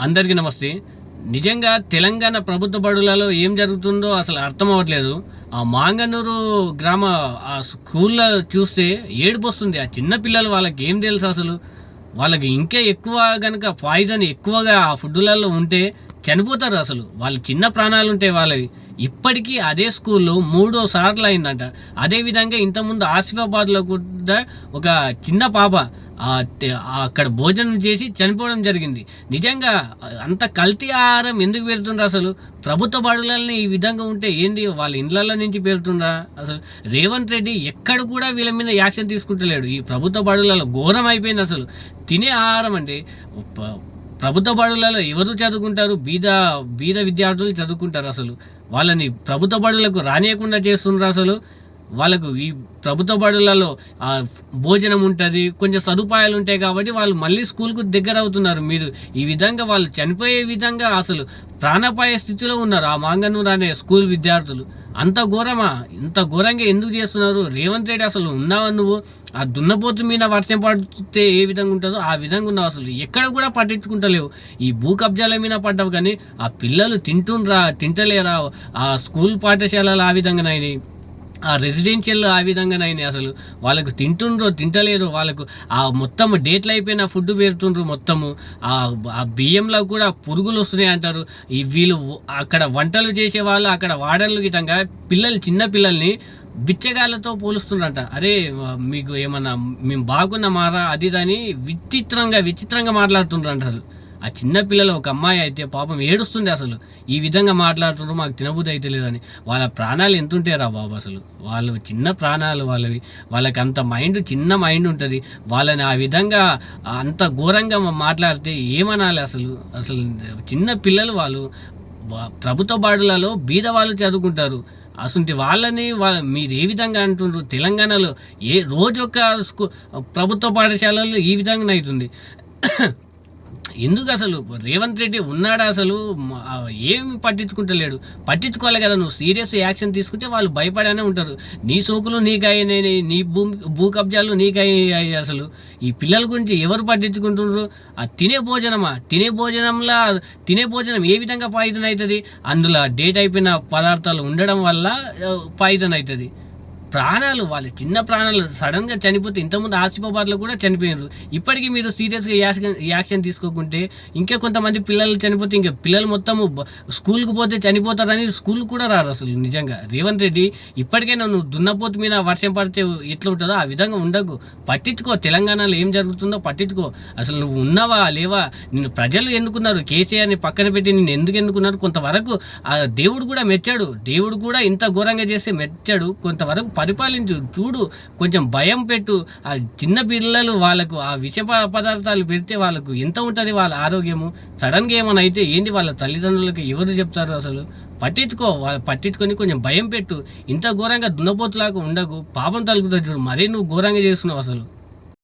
అందరికీ నమస్తే. నిజంగా తెలంగాణ ప్రభుత్వ బడులలో ఏం జరుగుతుందో అసలు అర్థం అవ్వట్లేదు. ఆ మాంగనూరు గ్రామ ఆ స్కూల్లో చూస్తే ఏడుపు వస్తుంది. ఆ చిన్న పిల్లలు వాళ్ళకి ఏం తెలుసు అసలు? వాళ్ళకి ఇంకా ఎక్కువ కనుక పాయిజన్ ఎక్కువగా ఆ ఫుడ్లలో ఉంటే చనిపోతారు అసలు. వాళ్ళ చిన్న ప్రాణాలు ఉంటే వాళ్ళవి. ఇప్పటికీ అదే స్కూల్లో మూడో సార్లు అయిందంట. అదేవిధంగా ఇంతకుముందు ఆసిఫాబాద్లో కూడా ఒక చిన్న పాప అక్కడ భోజనం చేసి చనిపోవడం జరిగింది. నిజంగా అంత కల్తీ ఆహారం ఎందుకు పెడుతుండ్రు అసలు? ప్రభుత్వ బడులని ఈ విధంగా ఉంటే ఏంది? వాళ్ళ ఇండ్లలో నుంచి పెడుతుండ్రా అసలు? రేవంత్ రెడ్డి ఎక్కడ కూడా వీళ్ళ మీద యాక్షన్ తీసుకుంటలేడు. ఈ ప్రభుత్వ బడులలో ఘోరం అయిపోయింది అసలు. తినే ఆహారం అంటే ప్రభుత్వ బడులలో ఎవరు చదువుకుంటారు? బీద బీద విద్యార్థులు చదువుకుంటారు అసలు. వాళ్ళని ప్రభుత్వ బడులకు రానియకుండా చేస్తున్నారు అసలు? వాళ్ళకు ఈ ప్రభుత్వ బడులలో భోజనం ఉంటుంది కొంచెం సదుపాయాలు ఉంటాయి కాబట్టి వాళ్ళు మళ్ళీ స్కూల్కు దగ్గర అవుతున్నారు. మీరు ఈ విధంగా వాళ్ళు చనిపోయే విధంగా అసలు ప్రాణపాయ స్థితిలో ఉన్నారు. ఆ మాంగనూరు అనే స్కూల్ విద్యార్థులు. అంత ఘోరమా? ఇంత ఘోరంగా ఎందుకు చేస్తున్నారు? రేవంత్ రెడ్డి అసలు ఉన్నావా నువ్వు? ఆ దున్నపోతు మీద వర్షం పడితే ఏ విధంగా ఉంటుందో ఆ విధంగా ఉన్నావు అసలు. ఎక్కడ కూడా పట్టించుకుంటలేవు. ఈ భూ కబ్జాల మీద పడ్డావు కానీ ఆ పిల్లలు తింటుండ్రా తింటలేరా? ఆ స్కూల్ పాఠశాలలు ఆ విధంగానైనాయి ఆ రెసిడెన్షియల్ ఆ విధంగానైనా అసలు. వాళ్ళకు తింటుండ్రో తింటలేరు. వాళ్ళకు ఆ మొత్తం డేట్లు అయిపోయిన ఫుడ్ పెడుతుండ్రు మొత్తము. ఆ ఆ బియ్యంలో కూడా పురుగులు వస్తున్నాయి అంటారు. ఈ వీళ్ళు అక్కడ వంటలు చేసే వాళ్ళు అక్కడ వాడర్లు గిటంగా పిల్లలు చిన్న పిల్లల్ని బిచ్చగాళ్ళతో పోలుస్తుండ్రంట. అరే మీకు ఏమన్నా మేము బాగున్నామారా? అది దాని విచిత్రంగా విచిత్రంగా మాట్లాడుతుండ్రు అంటారు ఆ చిన్న పిల్లలు ఒక అమ్మాయి అయితే పాపం ఏడుస్తుంది అసలు. ఈ విధంగా మాట్లాడుతుండ్రు మాకు తినబుద్ధి అయితే లేదని. వాళ్ళ ప్రాణాలు ఎంత రా బాబు అసలు. వాళ్ళు చిన్న ప్రాణాలు వాళ్ళవి. వాళ్ళకి అంత మైండ్ చిన్న మైండ్ ఉంటుంది. వాళ్ళని ఆ విధంగా అంత ఘోరంగా మాట్లాడితే ఏమనాలి అసలు? అసలు చిన్న పిల్లలు వాళ్ళు ప్రభుత్వ బాడులలో బీద వాళ్ళు చదువుకుంటారు. అసలు వాళ్ళని వాళ్ళ మీరు ఏ విధంగా అంటుండ్రు? తెలంగాణలో ఏ రోజు ఒక స్కూ ప్రభుత్వ పాఠశాలల్లో ఈ విధంగా అవుతుంది. ఎందుకు అసలు రేవంత్ రెడ్డి ఉన్నాడా అసలు? ఏం ఏమి పట్టించుకుంటలేడు. పట్టించుకోవాలి కదా నువ్వు. సీరియస్ యాక్షన్ తీసుకుంటే వాళ్ళు భయపడానే ఉంటారు. నీ సోకులు నీకైనాయి నీ భూ భూ కబ్జాలు నీకయ్యాయి అసలు. ఈ పిల్లల గురించి ఎవరు పట్టించుకుంటున్నారు? ఆ తినే భోజనమా? తినే భోజనంలా తినే భోజనం ఏ విధంగా పాయిజన్ అవుతుంది? అందులో డేట్ అయిపోయిన పదార్థాలు ఉండడం వల్ల పాయిజన్ అవుతుంది. ప్రాణాలు వాళ్ళ చిన్న ప్రాణాలు సడన్గా చనిపోతే ఇంతకుముందు ఆసిఫాబాద్లో కూడా చనిపోయారు ఇప్పటికీ మీరు సీరియస్గా యాక్షన్ యాక్షన్ తీసుకోకుంటే ఇంకా కొంతమంది పిల్లలు చనిపోతే ఇంకా పిల్లలు మొత్తము స్కూల్కి పోతే చనిపోతారని స్కూల్ కూడా రారు అసలు నిజంగా. రేవంత్ రెడ్డి ఇప్పటికైనా నువ్వు దున్నపోతు మీద వర్షం పడితే ఎట్లా ఉంటుందో ఆ విధంగా ఉండకు. పట్టించుకో తెలంగాణలో ఏం జరుగుతుందో పట్టించుకో. అసలు నువ్వు ఉన్నావా లేవా? నిన్ను ప్రజలు ఎన్నుకున్నారు కేసీఆర్ని పక్కన పెట్టి నిన్ను ఎందుకు ఎన్నుకున్నారు? కొంతవరకు ఆ దేవుడు కూడా మెచ్చాడు. దేవుడు కూడా ఇంత ఘోరంగా చేస్తే మెచ్చాడు. కొంతవరకు పరిపాలించు చూడు కొంచెం భయం పెట్టు. ఆ చిన్న పిల్లలు వాళ్ళకు ఆ విష పదార్థాలు పెడితే వాళ్ళకు ఎంత ఉంటుంది వాళ్ళ ఆరోగ్యము? సడన్గా ఏమైనా అయితే ఏంది వాళ్ళ తల్లిదండ్రులకి ఎవరు చెప్తారు అసలు? పట్టించుకో వాళ్ళు పట్టించుకొని కొంచెం భయం పెట్టు. ఇంత ఘోరంగా దున్నపోతులాగా ఉండకు. పాపం తలుపుతుంది చూడు. మరీ నువ్వు ఘోరంగా చేస్తున్నావు అసలు.